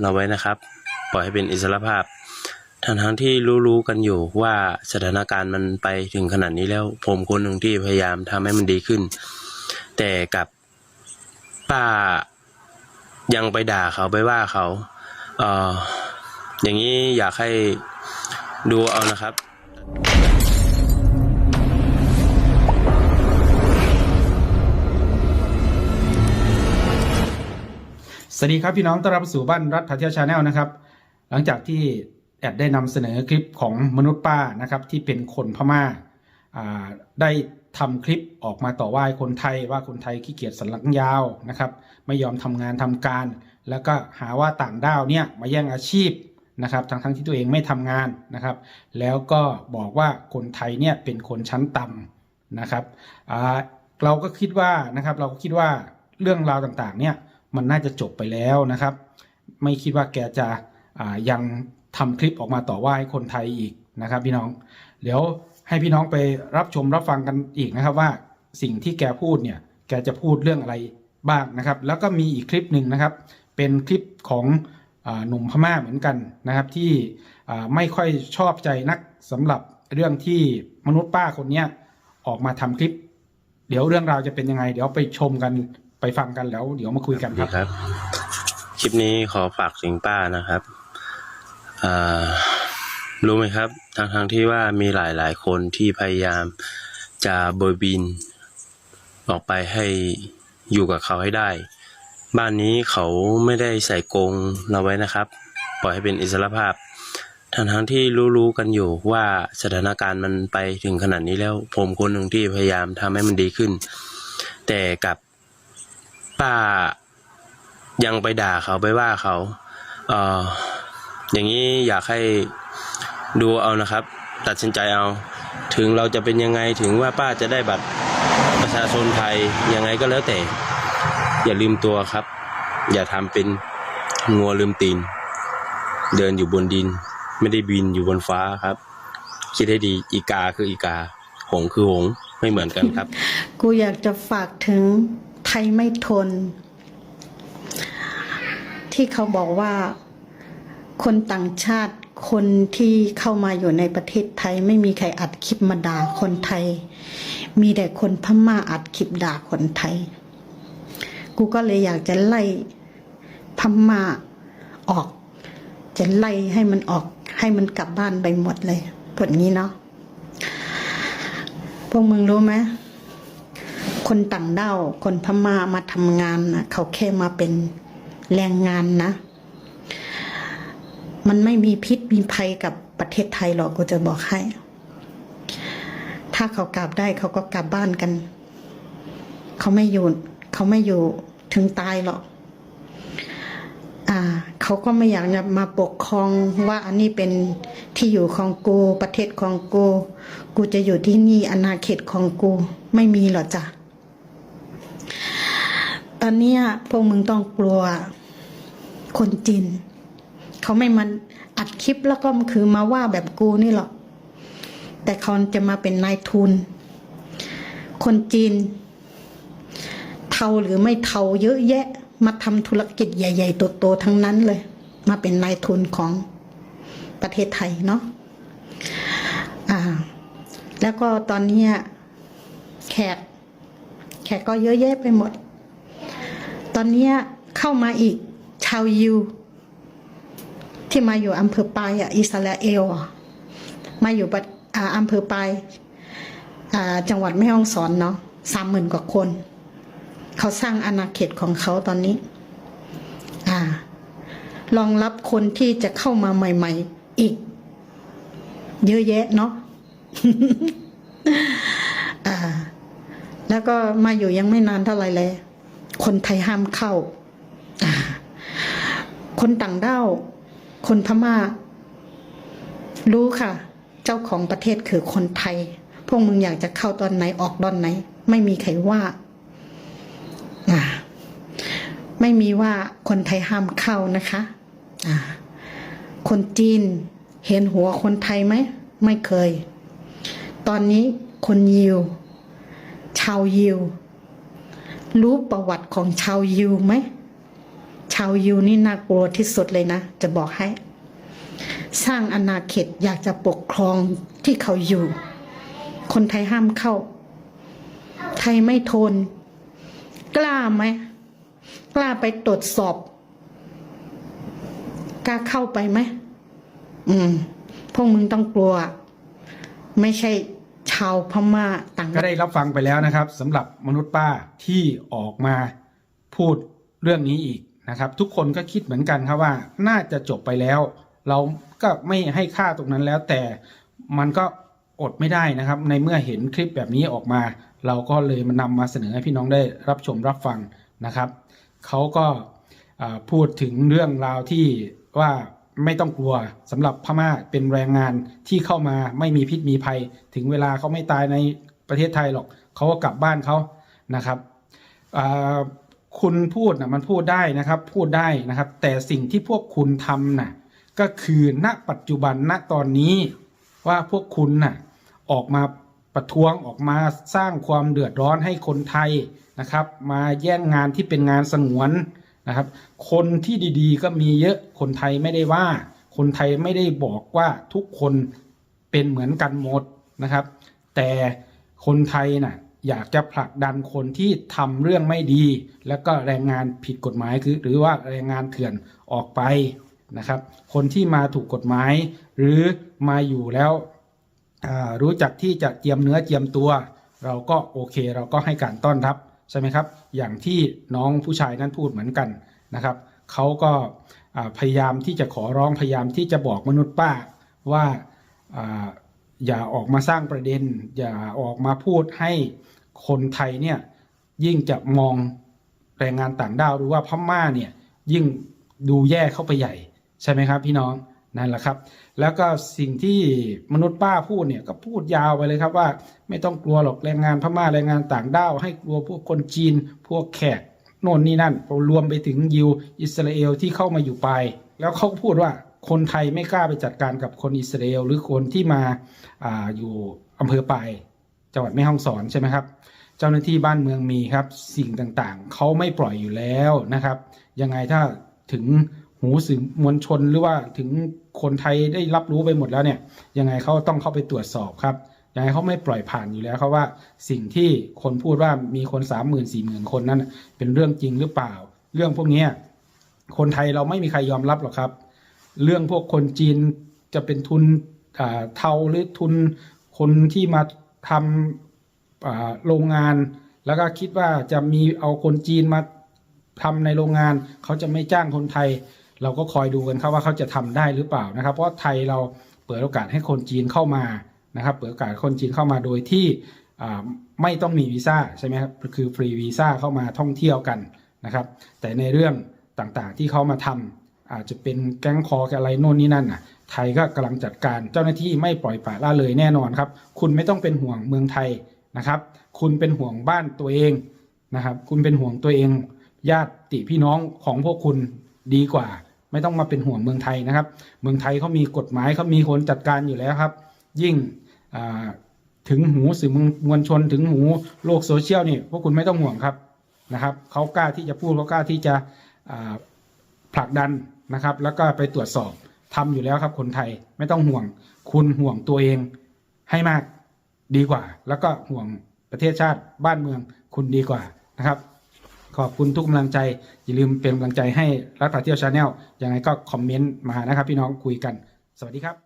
เราไว้นะครับ ปล่อยให้เป็นอิสระภาพทั้งทั้งๆที่รู้ๆกันอยู่ว่าสถานการณ์มันไปถึงขนาดนี้แล้ว ผมคนหนึ่งที่พยายามทำให้มันดีขึ้น แต่กับป้ายังไปด่าเขาไปว่าเขาเอ่ออย่างนี้อยากให้ดูเอานะครับ สวัสดีครับพี่น้องต้อนรับสู่บ้านรัฐเทียชาแนลนะครับ หลังจากที่แอดได้นำเสนอคลิปของมนุษย์ป้านะครับที่เป็นคนพม่าอ่าได้ทำคลิปออกมาต่อว่าคนไทยว่าคนไทยขี้เกียจสันหลังยาวนะครับ ไม่ยอมทำงานทำการ แล้วก็หาว่าต่างด้าวเนี่ยมาแย่งอาชีพนะครับทั้งทั้งที่ตัวเองไม่ทำงานนะครับ แล้วก็บอกว่าคนไทยเนี่ยเป็นคนชั้นต่ำนะครับเราก็คิดว่านะครับเราก็คิดว่าเรื่องราวต่างๆเนี่ย มันน่าจะจบไปแล้วนะครับ ไม่คิดว่าแกจะยังทำคลิปออกมาต่อว่าให้คนไทยอีกนะครับ พี่น้อง เดี๋ยวให้พี่น้องไปรับชมรับฟังกันอีกนะครับว่าสิ่งที่แกพูดเนี่ยแกจะพูดเรื่องอะไรบ้างนะครับ แล้วก็มีอีกคลิปหนึ่งนะครับ เป็นคลิปของอหนุ่มพม่าเหมือนกันนะครับ ที่ไม่ค่อยชอบใจนักสำหรับเรื่องที่มนุษย์ป้าคนนี้ออกมาทำคลิป เดี๋ยวเรื่องราวจะเป็นยังไง เดี๋ยวไปชมกัน ไปฟังกันแล้ว เดี๋ยวมาคุยกันครับครับ คลิปนี้ขอฝากถึงป้านะครับอ่ารู้ไหมครับทางทางที่ว่ามีหลายหลายคนที่พยายามจะโบยบิน ออกไปให้อยู่กับเขาให้ได้ บ้านนี้เขาไม่ได้ใส่กงเราไว้นะครับ ปล่อยให้เป็นอิสระภาพทั้งทั้งที่รู้ๆกันอยู่ว่าสถานการณ์มันไปถึงขนาดนี้แล้ว ผมคนหนึ่งที่พยายามทำให้มันดีขึ้น แต่กับ ป้ายังไปด่าเขาไปว่าเขาเอออย่างนี้อยากให้ดูเอานะครับ ตัดสินใจเอา ถึงเราจะเป็นยังไงถึงว่าป้าจะได้บัตรประชาชนไทยยังไงก็แล้วแต่ อย่าลืมตัวครับ อย่าทำเป็นงัวลืมตีน เดินอยู่บนดิน ไม่ได้บินอยู่บนฟ้าครับ คิดให้ดีอีกาคืออีกา หงคือหงไม่เหมือนกันครับ กูอยากจะฝากถึง ไทยไม่ทน ที่เขาบอกว่าคนต่างชาติคนที่เข้ามาอยู่ในประเทศไทย ไม่มีใครอัดคลิปมาด่าคนไทย มีแต่คนพม่าอัดคลิปด่าคนไทย กูก็เลยอยากจะไล่พม่าออก จะไล่ให้มันออก ให้มันกลับบ้านไปหมดเลยผลนี้เนาะพวกมึงรู้ไหม คนต่างด้าวคนพม่ามาทำงานนะเขาแค่มาเป็นแรงงานนะ มันไม่มีพิษมีภัยกับประเทศไทยหรอกกูจะบอกให้ ถ้าเขากลับได้เขาก็กลับบ้านกัน เขาไม่อยู่เขาไม่อยู่ถึงตายหรอก อ่า เขาก็ไม่อยากจะมาปกครองว่าอันนี้เป็นที่อยู่ของกู ประเทศของกู กูจะอยู่ที่นี่อาณาเขตของกู ไม่มีหรอกจ้ะ อนนี้พวกมึงต้องกลัวคนจีนเขาไม่มันอัดคลิปแล้วก็คือมาว่าแบบกูนี่หรอกแต่เขาจะมาเป็นนายทุน คนจีน เทาหรือไม่เทาเยอะแยะ มาทำธุรกิจใหญ่ๆโตๆทั้งนั้นเลย มาเป็นนายทุนของประเทศไทยเนาะอ่า แล้วก็ตอนนี้แขก แขกก็เยอะแยะไปหมด ตอนนี้เข้ามาอีกชาวยิว ที่มาอยู่อำเภอปายอิสราเอลมาอยู่อำเภอปายจังหวัดแม่ฮ่องสอนเนาะสามหมื่นกว่าคน เขาสร้างอาณาเขตของเขาตอนนี้อ่ารองรับคนที่จะเข้ามาใหม่ ๆ อีก เยอะแยะเนาะแล้วก็มาอยู่ยังไม่นานเท่าไหร่เลย คนไทยห้ามเข้า คนต่างด้าว คนพม่า รู้ค่ะ เจ้าของประเทศคือคนไทย พวกมึงอยากจะเข้าตอนไหนออกตอนไหน ไม่มีใครว่า ไม่มีว่าคนไทยห้ามเข้านะคะคนจีนเห็นหัวคนไทยไหม ไม่เคย ตอนนี้คนยิว ชาวยิว รู้ประวัติของชาวยิวไหม ชาวยูนี่น่ากลัวที่สุดเลยนะ จะบอกให้ สร้างอาณาเขตอยากจะปกครองที่เขาอยู่ คนไทยห้ามเข้า ไทยไม่ทน กล้าไหม กล้าไปตรวจสอบ กล้าเข้าไปไหม อืม พวกมึงต้องกลัว ไม่ใช่ ชาวพม่าต่างก็ได้รับฟังไปแล้วนะครับสำหรับมนุษย์ป้าที่ออกมาพูดเรื่องนี้อีกนะครับ ทุกคนก็คิดเหมือนกันครับว่าน่าจะจบไปแล้ว เราก็ไม่ให้ค่าตรงนั้นแล้ว แต่มันก็อดไม่ได้นะครับ ในเมื่อเห็นคลิปแบบนี้ออกมา เราก็เลยมานำมาเสนอให้พี่น้องได้รับชมรับฟังนะครับเขาก็พูดถึงเรื่องราวที่ว่า ไม่ต้องกลัวสำหรับพม่าเป็นแรงงานที่เข้ามาไม่มีพิษมีภัย ถึงเวลาเขาไม่ตายในประเทศไทยหรอกเขาก็กลับบ้านเขานะครับคุณพูดนะมันพูดได้นะครับพูดได้นะครับ แต่สิ่งที่พวกคุณทำน่ะก็คือณปัจจุบันณตอนนี้ว่าพวกคุณน่ะออกมาประท้วงออกมาสร้างความเดือดร้อนให้คนไทยนะครับ มาแย่งงานที่เป็นงานสงวน นะครับ คนที่ดีๆ ก็มีเยอะคนไทยไม่ได้ว่า คนไทยไม่ได้บอกว่าทุกคนเป็นเหมือนกันหมดนะครับ แต่คนไทยน่ะอยากจะผลักดันคนที่ทำเรื่องไม่ดี แล้วก็แรงงานผิดกฎหมายคือหรือว่าแรงงานเถื่อนออกไปนะครับ คนที่มาถูกกฎหมาย หรือมาอยู่แล้วรู้จักที่จะเจียมเนื้อเจียมตัว เราก็โอเค เราก็ให้การต้อนรับ ช่ไหมครับอย่างที่น้องผู้ชายนั้นพูดเหมือนกันนะครับเขาก็พยายามที่จะขอร้องพยายามที่จะบอกมนุษย์ป้าว่าอ่าอย่าออกมาสร้างประเด็น อย่าออกมาพูดให้คนไทยเนี่ยยิ่งจะมองแรงงานต่างด้าวหรือว่าพม่าเนี่ยยิ่งดูแย่เข้าไปใหญ่ใช่ไหมครับพี่น้อง นั่นแหละครับ แล้วก็สิ่งที่มนุษย์ป้าพูดเนี่ยก็พูดยาวไปเลยครับว่าไม่ต้องกลัวหรอกแรงงานพม่าแรงงานต่างด้าวให้กลัวพวกคนจีน พวกแขกโน่นนี่นั่นรวมไปถึงยิวอิสราเอลที่เข้ามาอยู่ไป แล้วเขาพูดว่าคนไทยไม่กล้าไปจัดการกับคนอิสราเอลหรือคนที่มาอาอยู่อำเภอปายจังหวัดแม่ฮ่องสอนใช่ไหมครับเจ้าหน้าที่บ้านเมืองมีครับสิ่งต่างๆ เขาไม่ปล่อยอยู่แล้วนะครับ ยังไงถ้าถึง หูสื่อมวลชนหรือว่าถึงคนไทยได้รับรู้ไปหมดแล้วเนี่ยยังไงเขาต้องเข้าไปตรวจสอบครับยังไงเขาไม่ปล่อยผ่านอยู่แล้วครับว่าสิ่งที่คนพูดว่ามีคนสามหมื่นสี่หมื่นคนนั้นเป็นเรื่องจริงหรือเปล่า เรื่องพวกนี้คนไทยเราไม่มีใครยอมรับหรอกครับ เรื่องพวกคนจีนจะเป็นทุนอ่าเทาหรือทุนคนที่มาทำอ่าโรงงาน แล้วก็คิดว่าจะมีเอาคนจีนมาทำในโรงงาน เขาจะไม่จ้างคนไทย เราก็คอยดูกันครับว่าเขาจะทำได้หรือเปล่านะครับ เพราะไทยเราเปิดโอกาสให้คนจีนเข้ามานะครับ เปิดโอกาสคนจีนเข้ามาโดยที่ไม่ต้องมีวีซ่าใช่ไหมครับคือฟรีวีซ่าเข้ามาท่องเที่ยวกันนะครับ แต่ในเรื่องต่างๆที่เขามาทำอาจจะเป็นแก๊งคออะไรโน่นนี่นั่นน่ะไทยก็กำลังจัดการเจ้าหน้าที่ไม่ปล่อยปละละเลยแน่นอนครับ คุณไม่ต้องเป็นห่วงเมืองไทยนะครับ คุณเป็นห่วงบ้านตัวเองนะครับ คุณเป็นห่วงตัวเอง ญาติพี่น้องของพวกคุณดีกว่า ไม่ต้องมาเป็นห่วงเมืองไทยนะครับ เมืองไทยเขามีกฎหมายเขามีคนจัดการอยู่แล้วครับ ยิ่งถึงหูสื่อมวลชนถึงหูโลกโซเชียลนี่พวกคุณไม่ต้องห่วงครับนะครับเขากล้าที่จะพูดเขากล้าที่จะผลักดันนะครับ แล้วก็ไปตรวจสอบทำอยู่แล้วครับ คนไทยไม่ต้องห่วง คุณห่วงตัวเองให้มากดีกว่า แล้วก็ห่วงประเทศชาติบ้านเมืองคุณดีกว่านะครับ ขอบคุณทุกกำลังใจ อย่าลืมเป็นกำลังใจให้รัฐพาเที่ยวชาแนลยังไงก็คอมเมนต์มานะครับพี่น้องคุยกัน สวัสดีครับ